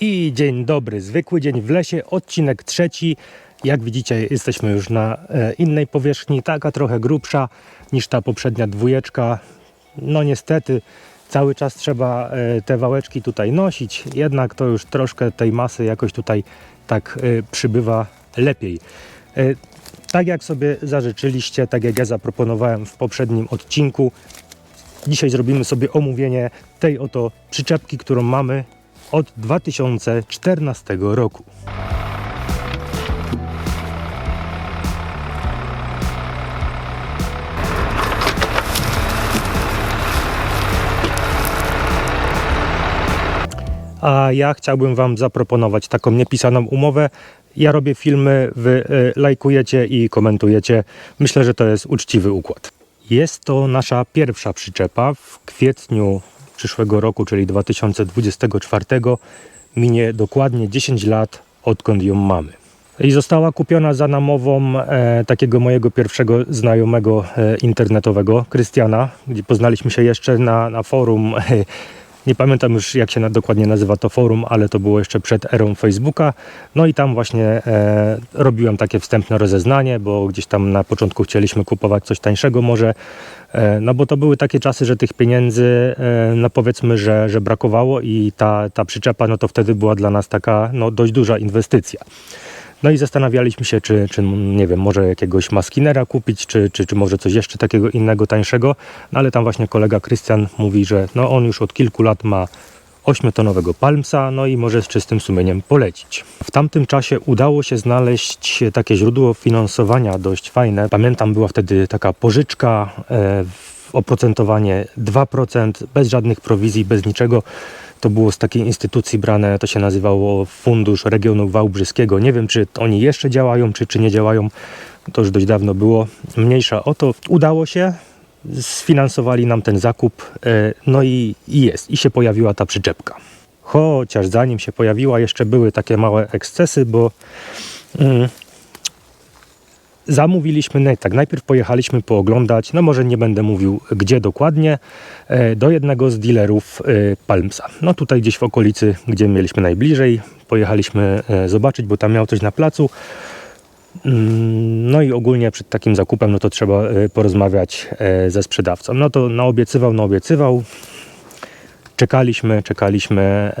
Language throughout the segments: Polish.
I dzień dobry, zwykły dzień w lesie, odcinek trzeci. Jak widzicie, jesteśmy już na e, innej powierzchni, taka trochę grubsza niż ta poprzednia dwójeczka. No niestety, cały czas trzeba e, te wałeczki tutaj nosić, jednak to już troszkę tej masy jakoś tutaj tak e, przybywa lepiej. Tak jak sobie zażyczyliście, tak jak ja zaproponowałem w poprzednim odcinku, Dzisiaj zrobimy sobie omówienie tej oto przyczepki, którą mamy od 2014 roku. A ja chciałbym Wam zaproponować taką niepisaną umowę. Ja robię filmy, Wy y, lajkujecie i komentujecie. Myślę, że to jest uczciwy układ. Jest to nasza pierwsza przyczepa. W kwietniu przyszłego roku, czyli 2024, minie dokładnie 10 lat, odkąd ją mamy. I została kupiona za namową e, takiego mojego pierwszego znajomego e, internetowego, Krystiana, gdzie poznaliśmy się jeszcze na, na forum. Nie pamiętam już jak się dokładnie nazywa to forum, ale to było jeszcze przed erą Facebooka. No i tam właśnie e, robiłem takie wstępne rozeznanie, bo gdzieś tam na początku chcieliśmy kupować coś tańszego może, e, no bo to były takie czasy, że tych pieniędzy, e, no powiedzmy, że, że brakowało i ta, ta przyczepa, no to wtedy była dla nas taka no, dość duża inwestycja. No i zastanawialiśmy się, czy, czy nie wiem, może jakiegoś maskinera kupić, czy, czy, czy może coś jeszcze takiego innego, tańszego. No ale tam właśnie kolega Krystian mówi, że no on już od kilku lat ma 8-tonowego Palmsa, no i może z czystym sumieniem polecić. W tamtym czasie udało się znaleźć takie źródło finansowania dość fajne. Pamiętam, była wtedy taka pożyczka, e, oprocentowanie 2%, bez żadnych prowizji, bez niczego. To było z takiej instytucji brane, to się nazywało Fundusz Regionu Wałbrzyskiego. Nie wiem, czy oni jeszcze działają, czy, czy nie działają. To już dość dawno było. Mniejsza o to. Udało się, sfinansowali nam ten zakup, e, no i, i jest. I się pojawiła ta przyczepka. Chociaż zanim się pojawiła, jeszcze były takie małe ekscesy, bo mm, zamówiliśmy, tak najpierw pojechaliśmy pooglądać, no może nie będę mówił gdzie dokładnie, e, do jednego z dealerów e, Palmsa. No tutaj gdzieś w okolicy, gdzie mieliśmy najbliżej, pojechaliśmy e, zobaczyć, bo tam miał coś na placu. Mm, No i ogólnie przed takim zakupem, no to trzeba porozmawiać ze sprzedawcą. No to naobiecywał, naobiecywał. Czekaliśmy, czekaliśmy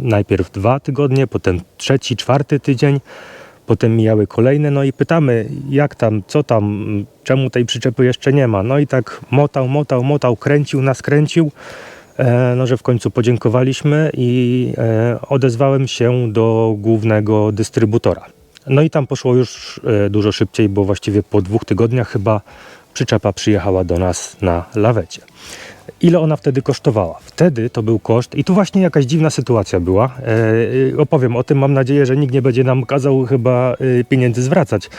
najpierw dwa tygodnie, potem trzeci, czwarty tydzień. Potem mijały kolejne, no i pytamy, jak tam, co tam, czemu tej przyczepy jeszcze nie ma. No i tak motał, motał, motał, kręcił nas, kręcił. E, no, że w końcu podziękowaliśmy i e, odezwałem się do głównego dystrybutora. No i tam poszło już e, dużo szybciej, bo właściwie po dwóch tygodniach chyba przyczepa przyjechała do nas na lawecie. Ile ona wtedy kosztowała? Wtedy to był koszt, i tu właśnie jakaś dziwna sytuacja była. E, opowiem o tym, mam nadzieję, że nikt nie będzie nam kazał chyba e, pieniędzy zwracać.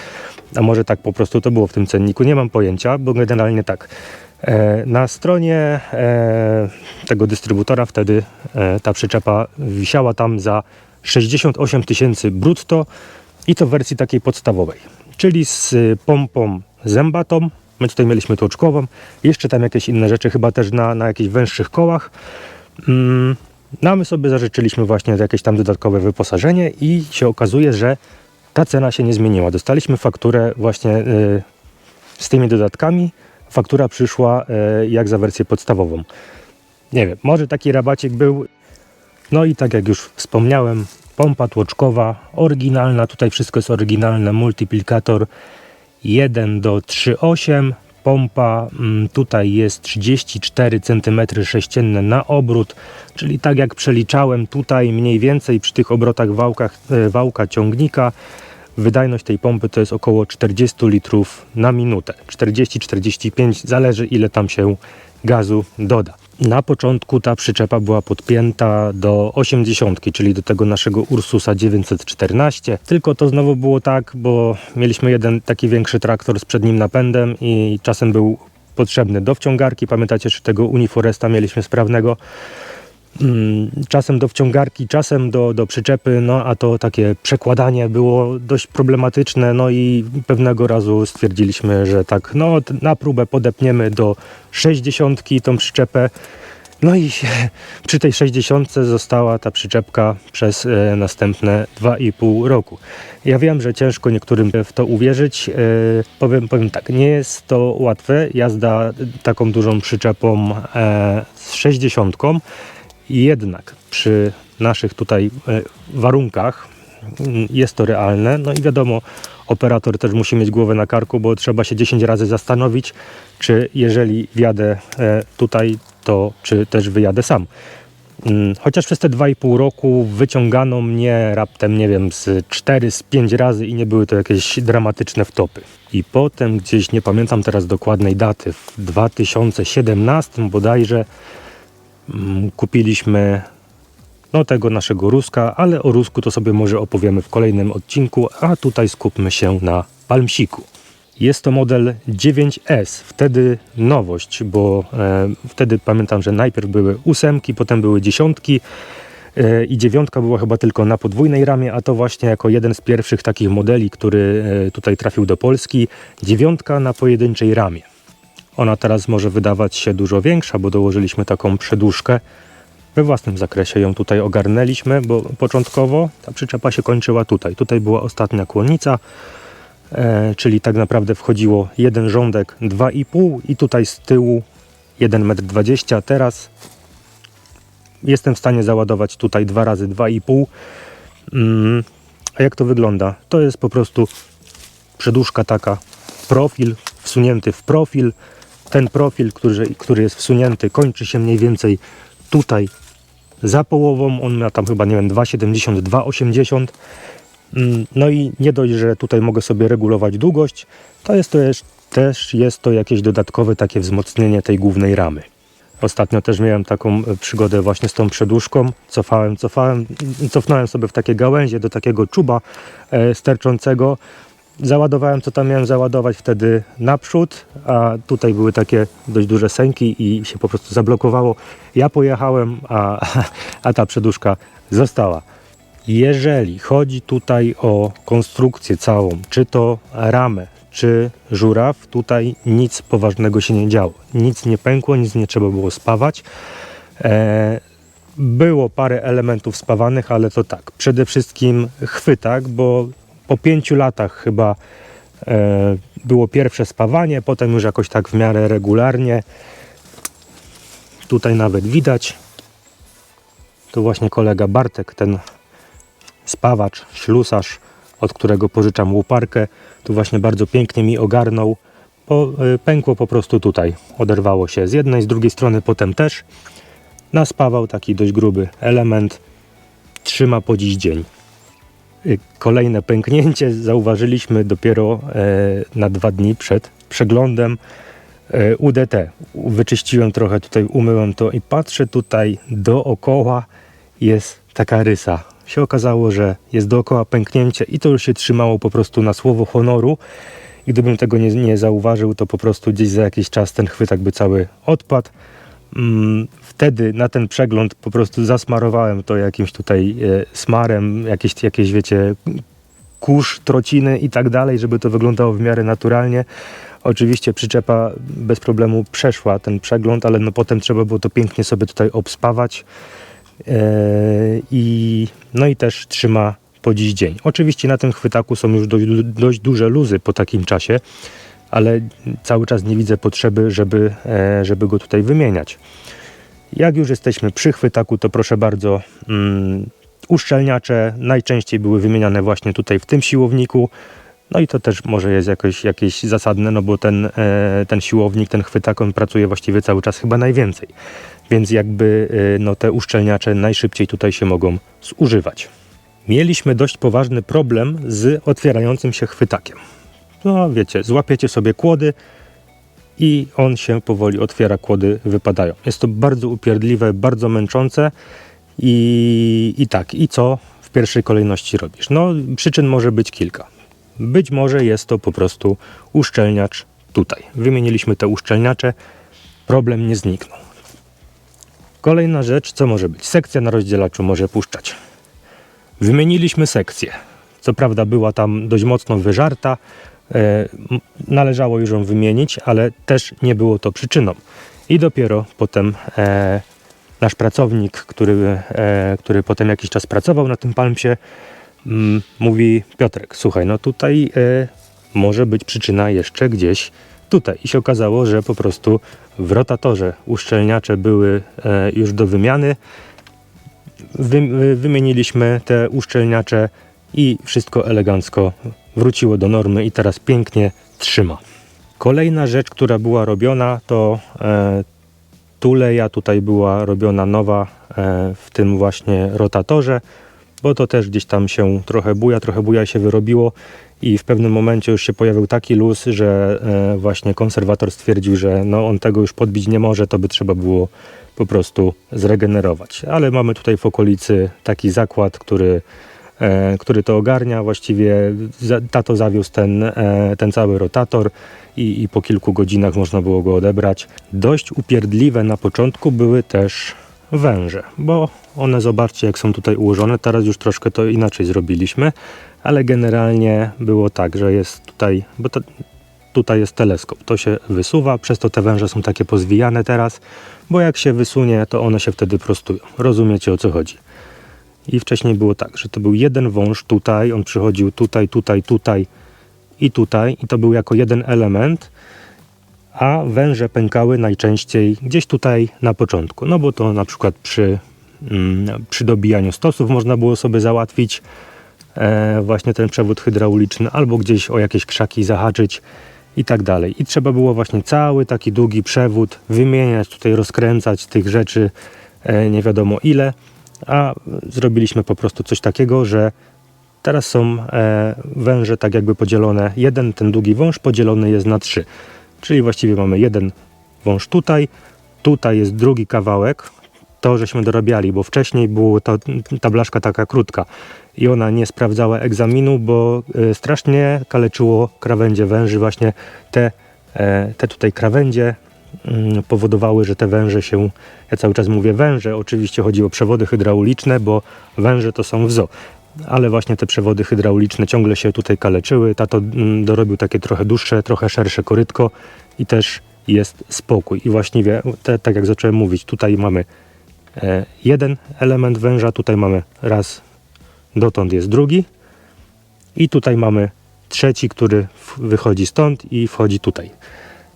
A może tak po prostu to było w tym cenniku, nie mam pojęcia, bo generalnie tak. E, na stronie e, tego dystrybutora wtedy e, ta przyczepa wisiała tam za 68 tysięcy brutto i to w wersji takiej podstawowej, czyli z pompą zębatą. My tutaj mieliśmy toczkową, jeszcze tam jakieś inne rzeczy, chyba też na, na jakichś węższych kołach. Mm, no a my sobie zażyczyliśmy właśnie jakieś tam dodatkowe wyposażenie i się okazuje, że ta cena się nie zmieniła. Dostaliśmy fakturę właśnie y, z tymi dodatkami. Faktura przyszła y, jak za wersję podstawową. Nie wiem, może taki rabacik był. No i tak jak już wspomniałem, pompa tłoczkowa oryginalna, tutaj wszystko jest oryginalne, multiplikator 1 do 3,8 pompa mm, tutaj jest 34 cm sześcienne na obrót, czyli tak jak przeliczałem tutaj mniej więcej przy tych obrotach wałkach, e, wałka ciągnika wydajność tej pompy to jest około 40 litrów na minutę. 40-45 zależy ile tam się gazu doda. Na początku ta przyczepa była podpięta do 80, czyli do tego naszego Ursusa 914. Tylko to znowu było tak, bo mieliśmy jeden taki większy traktor z przednim napędem i czasem był potrzebny do wciągarki. Pamiętacie, czy tego Uniforesta mieliśmy sprawnego? Mm, Czasem do wciągarki, czasem do, do przyczepy, no a to takie przekładanie było dość problematyczne, no i pewnego razu stwierdziliśmy, że tak, no na próbę podepniemy do 60 tą przyczepę No i przy tej 60 została ta przyczepka przez e, następne 2,5 roku. Ja wiem, że ciężko niektórym w to uwierzyć. E, powiem, powiem tak, nie jest to łatwe jazda taką dużą przyczepą e, z 60. Jednak przy naszych tutaj e, warunkach mm, jest to realne. No i wiadomo, operator też musi mieć głowę na karku, bo trzeba się 10 razy zastanowić, czy jeżeli wjadę e, tutaj, to czy też wyjadę sam. Mm, Chociaż przez te 2,5 roku wyciągano mnie raptem, nie wiem, z 4, z 5 razy i nie były to jakieś dramatyczne wtopy. I potem gdzieś, nie pamiętam teraz dokładnej daty, w 2017 bodajże kupiliśmy no, tego naszego Ruska, ale o Rusku to sobie może opowiemy w kolejnym odcinku, a tutaj skupmy się na Palmsiku. Jest to model 9S, wtedy nowość, bo e, wtedy pamiętam, że najpierw były ósemki, potem były dziesiątki e, i dziewiątka była chyba tylko na podwójnej ramie, a to właśnie jako jeden z pierwszych takich modeli, który e, tutaj trafił do Polski, dziewiątka na pojedynczej ramie. Ona teraz może wydawać się dużo większa, bo dołożyliśmy taką przedłużkę. We własnym zakresie ją tutaj ogarnęliśmy, bo początkowo ta przyczepa się kończyła tutaj. Tutaj była ostatnia kłonnica, e, czyli tak naprawdę wchodziło jeden rządek 2,5 i tutaj z tyłu 1,20 m. Teraz jestem w stanie załadować tutaj dwa razy 2,5 mm, A jak to wygląda? To jest po prostu przedłużka taka, profil wsunięty w profil. Ten profil, który, który jest wsunięty, kończy się mniej więcej tutaj za połową. On ma tam chyba, nie wiem, 2,70, 2,80. Mm, No i nie dość, że tutaj mogę sobie regulować długość, to jest to też, też jest to jakieś dodatkowe takie wzmocnienie tej głównej ramy. Ostatnio też miałem taką e, przygodę właśnie z tą przedłużką. Cofałem, cofałem, cofnąłem sobie w takie gałęzie do takiego czuba e, sterczącego. Załadowałem co tam miałem załadować wtedy naprzód, a tutaj były takie dość duże sęki i się po prostu zablokowało. Ja pojechałem, a, a ta przedłużka została. Jeżeli chodzi tutaj o konstrukcję całą, czy to ramę, czy żuraw, tutaj nic poważnego się nie działo. Nic nie pękło, nic nie trzeba było spawać. E, było parę elementów spawanych, ale to tak. Przede wszystkim chwytak, bo po pięciu latach chyba e, było pierwsze spawanie, potem już jakoś tak w miarę regularnie. Tutaj nawet widać. To właśnie kolega Bartek, ten spawacz, ślusarz, od którego pożyczam łuparkę, tu właśnie bardzo pięknie mi ogarnął. Po, y, pękło po prostu tutaj. Oderwało się z jednej, z drugiej strony potem też. Naspawał taki dość gruby element. Trzyma po dziś dzień. Kolejne pęknięcie zauważyliśmy dopiero e, na dwa dni przed przeglądem e, UDT. Wyczyściłem trochę tutaj, umyłem to i patrzę tutaj dookoła jest taka rysa. Się okazało, że jest dookoła pęknięcie i to już się trzymało po prostu na słowo honoru. I gdybym tego nie, nie zauważył, to po prostu gdzieś za jakiś czas ten chwytak by cały odpadł. Mm, Wtedy na ten przegląd po prostu zasmarowałem to jakimś tutaj e, smarem, jakieś, jakieś wiecie, kurz, trociny i tak dalej, żeby to wyglądało w miarę naturalnie. Oczywiście przyczepa bez problemu przeszła ten przegląd, ale no potem trzeba było to pięknie sobie tutaj obspawać. E, i, no i też trzyma po dziś dzień. Oczywiście na tym chwytaku są już dość, dość duże luzy po takim czasie, ale cały czas nie widzę potrzeby, żeby, e, żeby go tutaj wymieniać. Jak już jesteśmy przy chwytaku, to proszę bardzo, mm, uszczelniacze najczęściej były wymieniane właśnie tutaj w tym siłowniku. No i to też może jest jakoś, jakieś zasadne, no bo ten, e, ten siłownik, ten chwytak, on pracuje właściwie cały czas chyba najwięcej. Więc jakby e, no, te uszczelniacze najszybciej tutaj się mogą zużywać. Mieliśmy dość poważny problem z otwierającym się chwytakiem. No wiecie, złapiecie sobie kłody i on się powoli otwiera, kłody wypadają. Jest to bardzo upierdliwe, bardzo męczące i, i tak, i co w pierwszej kolejności robisz? No przyczyn może być kilka. Być może jest to po prostu uszczelniacz tutaj. Wymieniliśmy te uszczelniacze, problem nie zniknął. Kolejna rzecz, co może być? Sekcja na rozdzielaczu może puszczać. Wymieniliśmy sekcję. Co prawda była tam dość mocno wyżarta, należało już ją wymienić, ale też nie było to przyczyną. I dopiero potem e, nasz pracownik, który, e, który potem jakiś czas pracował na tym palmsie, mm, mówi Piotrek, słuchaj, no tutaj e, może być przyczyna jeszcze gdzieś tutaj. I się okazało, że po prostu w rotatorze uszczelniacze były e, już do wymiany. Wy, wy- wymieniliśmy te uszczelniacze i wszystko elegancko wróciło do normy i teraz pięknie trzyma. Kolejna rzecz, która była robiona, to e, tuleja tutaj była robiona nowa e, w tym właśnie rotatorze, bo to też gdzieś tam się trochę buja, trochę buja się wyrobiło i w pewnym momencie już się pojawił taki luz, że e, właśnie konserwator stwierdził, że no on tego już podbić nie może, to by trzeba było po prostu zregenerować. Ale mamy tutaj w okolicy taki zakład, który, który to ogarnia. Właściwie tato zawiózł ten, e, ten cały rotator i, i po kilku godzinach można było go odebrać. Dość upierdliwe na początku były też węże, bo one zobaczcie jak są tutaj ułożone. Teraz już troszkę to inaczej zrobiliśmy, ale generalnie było tak, że jest tutaj, bo to, tutaj jest teleskop, to się wysuwa, przez to te węże są takie pozwijane teraz, bo jak się wysunie, to one się wtedy prostują. Rozumiecie o co chodzi. I wcześniej było tak, że to był jeden wąż tutaj, on przychodził tutaj, tutaj, tutaj i tutaj, i to był jako jeden element, a węże pękały najczęściej gdzieś tutaj na początku. No bo to na przykład przy, mm, przy dobijaniu stosów można było sobie załatwić e, właśnie ten przewód hydrauliczny, albo gdzieś o jakieś krzaki zahaczyć i tak dalej. I trzeba było właśnie cały taki długi przewód wymieniać, tutaj rozkręcać tych rzeczy e, nie wiadomo ile, a zrobiliśmy po prostu coś takiego, że teraz są e, węże tak jakby podzielone, jeden ten długi wąż podzielony jest na trzy, czyli właściwie mamy jeden wąż tutaj, tutaj jest drugi kawałek, to żeśmy dorabiali, bo wcześniej była to, ta blaszka taka krótka. I ona nie sprawdzała egzaminu, bo e, strasznie kaleczyło krawędzie węży. Właśnie te, e, te tutaj krawędzie powodowały, że te węże się, ja cały czas mówię węże, oczywiście chodzi o przewody hydrauliczne, bo węże to są w zoo. Ale właśnie te przewody hydrauliczne ciągle się tutaj kaleczyły. Tato mm, dorobił takie trochę dłuższe, trochę szersze korytko i też jest spokój. I właściwie, te, tak jak zacząłem mówić, tutaj mamy e, jeden element węża, tutaj mamy raz, dotąd jest drugi i tutaj mamy trzeci, który wychodzi stąd i wchodzi tutaj.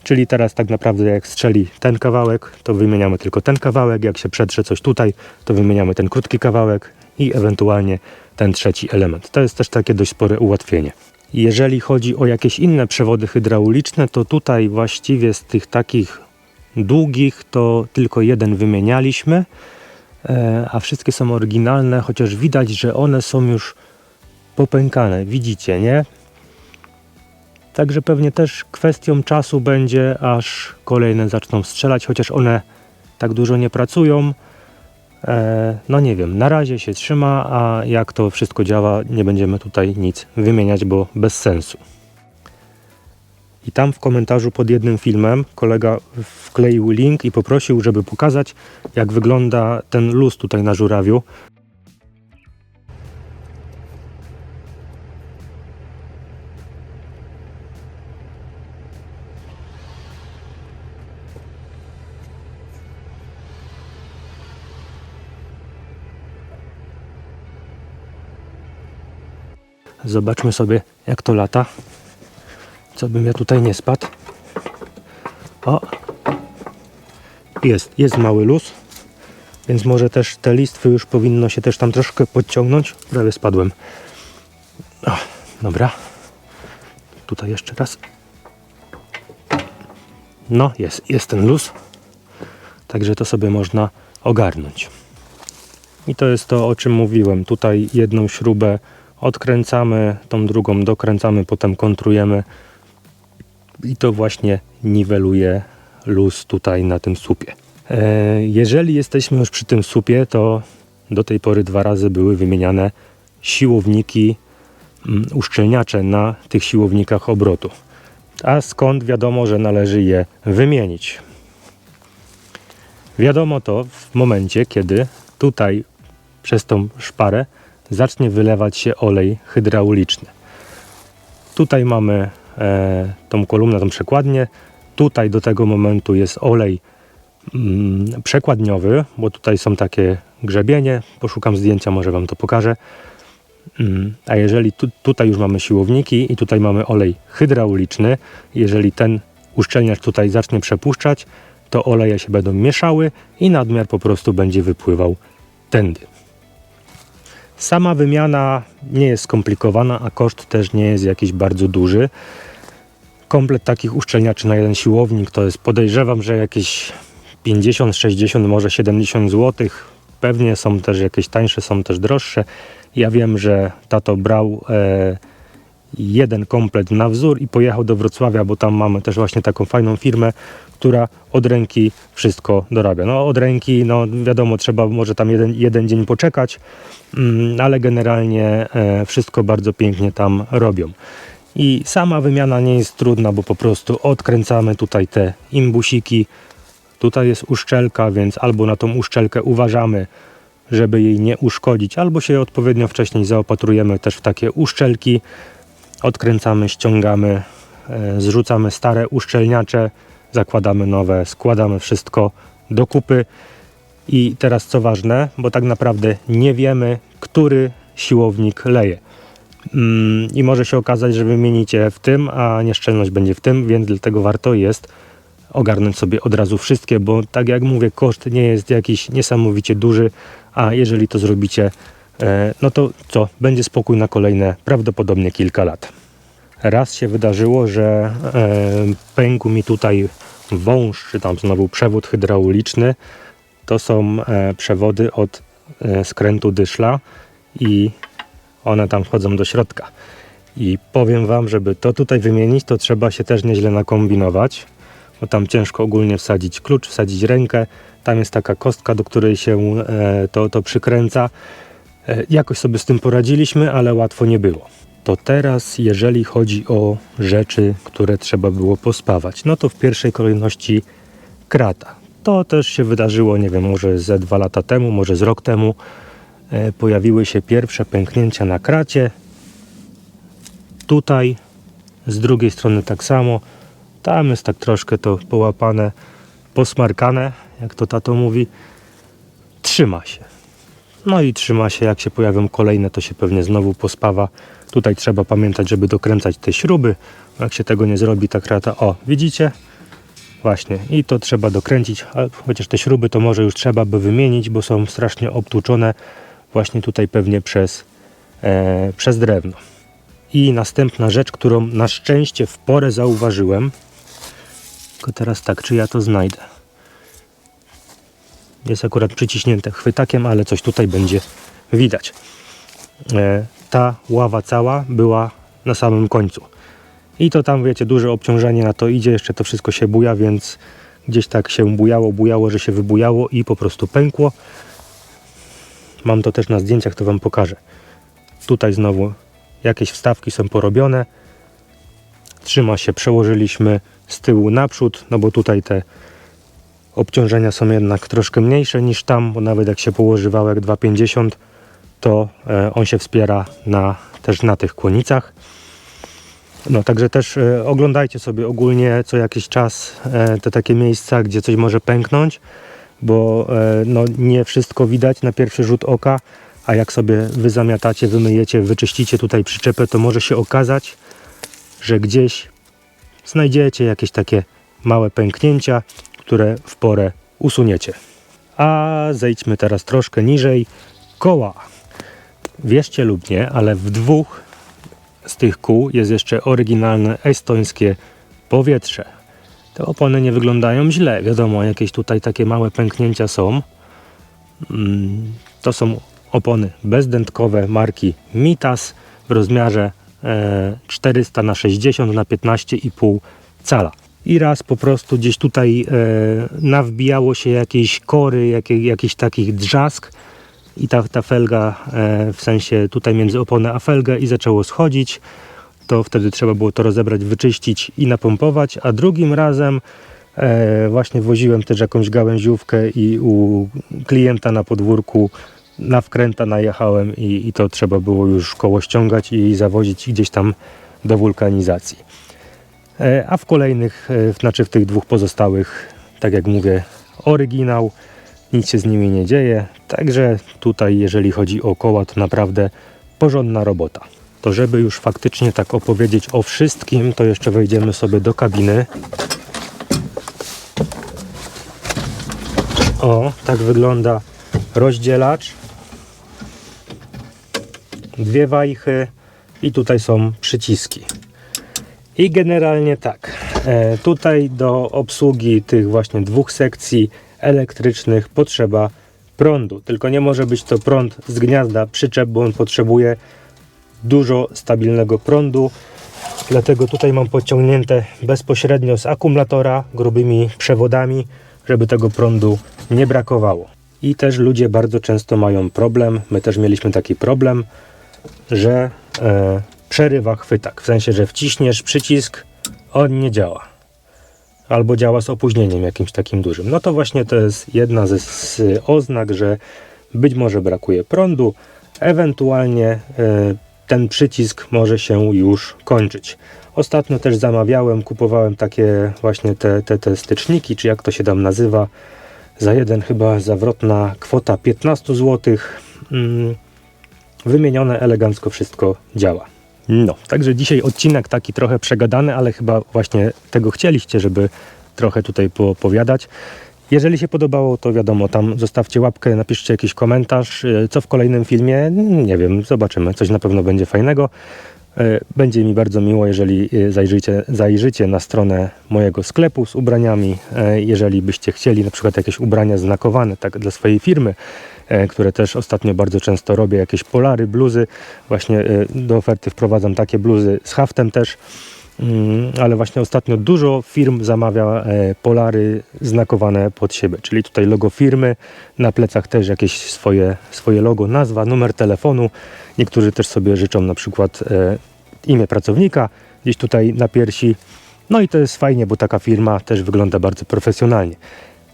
Czyli teraz tak naprawdę jak strzeli ten kawałek, to wymieniamy tylko ten kawałek, jak się przetrze coś tutaj, to wymieniamy ten krótki kawałek i ewentualnie ten trzeci element. To jest też takie dość spore ułatwienie. Jeżeli chodzi o jakieś inne przewody hydrauliczne, to tutaj właściwie z tych takich długich to tylko jeden wymienialiśmy, e, a wszystkie są oryginalne, chociaż widać, że one są już popękane. Widzicie, nie? Także pewnie też kwestią czasu będzie, aż kolejne zaczną strzelać, chociaż one tak dużo nie pracują. E, no nie wiem, na razie się trzyma, a jak to wszystko działa, nie będziemy tutaj nic wymieniać, bo bez sensu. I tam w komentarzu pod jednym filmem kolega wkleił link i poprosił, żeby pokazać, jak wygląda ten luz tutaj na żurawiu. Zobaczmy sobie, jak to lata. Co bym ja tutaj nie spadł. O! Jest, jest mały luz. Więc może też te listwy już powinno się też tam troszkę podciągnąć. Prawie spadłem. O, dobra. Tutaj jeszcze raz. No, jest, jest ten luz. Także to sobie można ogarnąć. I to jest to, o czym mówiłem. Tutaj jedną śrubę odkręcamy, tą drugą dokręcamy, potem kontrujemy i to właśnie niweluje luz tutaj na tym słupie. E, Jeżeli jesteśmy już przy tym słupie, to do tej pory dwa razy były wymieniane siłowniki, mm, uszczelniacze na tych siłownikach obrotu. A skąd wiadomo, że należy je wymienić? Wiadomo to w momencie, kiedy tutaj przez tą szparę zacznie wylewać się olej hydrauliczny. Tutaj mamy e, tą kolumnę, tą przekładnię. Tutaj do tego momentu jest olej mm, przekładniowy, bo tutaj są takie grzebienie. Poszukam zdjęcia, może Wam to pokażę. Mm, A jeżeli tu, tutaj już mamy siłowniki i tutaj mamy olej hydrauliczny, jeżeli ten uszczelniacz tutaj zacznie przepuszczać, to oleje się będą mieszały i nadmiar po prostu będzie wypływał tędy. Sama wymiana nie jest skomplikowana, a koszt też nie jest jakiś bardzo duży. Komplet takich uszczelniaczy na jeden siłownik to jest podejrzewam, że jakieś 50, 60, może 70 zł. Pewnie są też jakieś tańsze, są też droższe. Ja wiem, że tato brał e, jeden komplet na wzór i pojechał do Wrocławia, bo tam mamy też właśnie taką fajną firmę, która od ręki wszystko dorabia. No od ręki, no wiadomo, trzeba może tam jeden, jeden dzień poczekać, mm, ale generalnie e, wszystko bardzo pięknie tam robią. I sama wymiana nie jest trudna, bo po prostu odkręcamy tutaj te imbusiki. Tutaj jest uszczelka, więc albo na tą uszczelkę uważamy, żeby jej nie uszkodzić, albo się odpowiednio wcześniej zaopatrujemy też w takie uszczelki. Odkręcamy, ściągamy, e, zrzucamy stare uszczelniacze, zakładamy nowe, składamy wszystko do kupy. I teraz co ważne, bo tak naprawdę nie wiemy, który siłownik leje. Mm, I może się okazać, że wymienicie w tym, a nieszczelność będzie w tym, więc dlatego warto jest ogarnąć sobie od razu wszystkie, bo tak jak mówię, koszt nie jest jakiś niesamowicie duży, a jeżeli to zrobicie, e, no to co? Będzie spokój na kolejne prawdopodobnie kilka lat. Raz się wydarzyło, że e, pękł mi tutaj wąż, czy tam znowu przewód hydrauliczny. To są e, przewody od e, skrętu dyszla i one tam wchodzą do środka. I powiem Wam, żeby to tutaj wymienić, to trzeba się też nieźle nakombinować, bo tam ciężko ogólnie wsadzić klucz, wsadzić rękę. Tam jest taka kostka, do której się e, to, to przykręca. Jakoś sobie z tym poradziliśmy, ale łatwo nie było. To teraz, jeżeli chodzi o rzeczy, które trzeba było pospawać, no to w pierwszej kolejności krata. To też się wydarzyło, nie wiem, może ze dwa lata temu, może z rok temu. E, pojawiły się pierwsze pęknięcia na kracie. Tutaj, z drugiej strony tak samo. Tam jest tak troszkę to połapane, posmarkane, jak to tato mówi. Trzyma się. No i trzyma się, jak się pojawią kolejne, to się pewnie znowu pospawa. Tutaj trzeba pamiętać, żeby dokręcać te śruby. Jak się tego nie zrobi, ta krata, o, widzicie? Właśnie, i to trzeba dokręcić, chociaż te śruby to może już trzeba by wymienić, bo są strasznie obtłuczone właśnie tutaj pewnie przez, e, przez drewno. I następna rzecz, którą na szczęście w porę zauważyłem, tylko teraz tak, czy ja to znajdę? Jest akurat przyciśnięte chwytakiem, ale coś tutaj będzie widać. E, ta ława cała była na samym końcu. I to tam, wiecie, duże obciążenie na to idzie, jeszcze to wszystko się buja, więc gdzieś tak się bujało, bujało, że się wybujało i po prostu pękło. Mam to też na zdjęciach, to Wam pokażę. Tutaj znowu jakieś wstawki są porobione. Trzyma się, przełożyliśmy z tyłu naprzód, no bo tutaj te obciążenia są jednak troszkę mniejsze niż tam, bo nawet jak się położy wałek 2,50 to e, on się wspiera na, też na tych kłonicach. No także też e, oglądajcie sobie ogólnie co jakiś czas e, te takie miejsca, gdzie coś może pęknąć, bo no, nie wszystko widać na pierwszy rzut oka, a jak sobie wy zamiatacie, wymyjecie, wyczyścicie tutaj przyczepę, to może się okazać, że gdzieś znajdziecie jakieś takie małe pęknięcia, które w porę usuniecie. A zejdźmy teraz troszkę niżej. Koła. Wierzcie lub nie, ale w dwóch z tych kół jest jeszcze oryginalne estońskie powietrze. Te opony nie wyglądają źle. Wiadomo, jakieś tutaj takie małe pęknięcia są. Mm, To są opony bezdętkowe marki Mitas w rozmiarze e, 400 na 60 na 15,5 cala. I raz po prostu gdzieś tutaj e, nawbijało się jakieś kory, jakie, jakiś takich drzask i ta, ta felga e, w sensie tutaj między oponę a felgę i zaczęło schodzić. To wtedy trzeba było to rozebrać, wyczyścić i napompować, a drugim razem e, właśnie woziłem też jakąś gałęziówkę i u klienta na podwórku na wkręta najechałem i, i to trzeba było już koło ściągać i zawozić gdzieś tam do wulkanizacji. E, A w kolejnych, znaczy w tych dwóch pozostałych, tak jak mówię, oryginał, nic się z nimi nie dzieje. Także tutaj, jeżeli chodzi o koła, to naprawdę porządna robota. To żeby już faktycznie tak opowiedzieć o wszystkim, to jeszcze wejdziemy sobie do kabiny. O, tak wygląda rozdzielacz. Dwie wajchy i tutaj są przyciski. I generalnie tak, e, tutaj do obsługi tych właśnie dwóch sekcji elektrycznych potrzeba prądu. Tylko nie może być to prąd z gniazda przyczep, bo on potrzebuje dużo stabilnego prądu. Dlatego tutaj mam podciągnięte bezpośrednio z akumulatora grubymi przewodami, żeby tego prądu nie brakowało. I też ludzie bardzo często mają problem, my też mieliśmy taki problem, że e, przerywa chwytak. W sensie, że wciśniesz przycisk, on nie działa. Albo działa z opóźnieniem jakimś takim dużym. No to właśnie to jest jedna ze z oznak, że być może brakuje prądu, ewentualnie e, ten przycisk może się już kończyć. Ostatnio też zamawiałem, kupowałem takie właśnie te, te, te styczniki, czy jak to się tam nazywa, za jeden chyba zawrotna kwota 15 zł. Mm, wymienione elegancko wszystko działa. No, także dzisiaj odcinek taki trochę przegadany, ale chyba właśnie tego chcieliście, żeby trochę tutaj poopowiadać. Jeżeli się podobało, to wiadomo, tam zostawcie łapkę, napiszcie jakiś komentarz, y, co w kolejnym filmie, nie wiem, zobaczymy, coś na pewno będzie fajnego. Y, Będzie mi bardzo miło, jeżeli y, zajrzycie, zajrzycie na stronę mojego sklepu z ubraniami. Y, Jeżeli byście chcieli na przykład jakieś ubrania znakowane tak dla swojej firmy, które też ostatnio bardzo często robię, jakieś polary, bluzy. Właśnie do oferty wprowadzam takie bluzy z haftem też. Mm, ale właśnie ostatnio dużo firm zamawia e, polary znakowane pod siebie, czyli tutaj logo firmy, na plecach też jakieś swoje, swoje logo, nazwa, numer telefonu. Niektórzy też sobie życzą na przykład e, imię pracownika gdzieś tutaj na piersi. No i to jest fajnie, bo taka firma też wygląda bardzo profesjonalnie.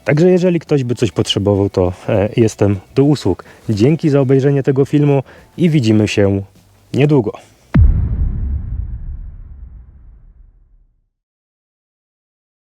Także jeżeli ktoś by coś potrzebował, to e, jestem do usług. Dzięki za obejrzenie tego filmu i widzimy się niedługo.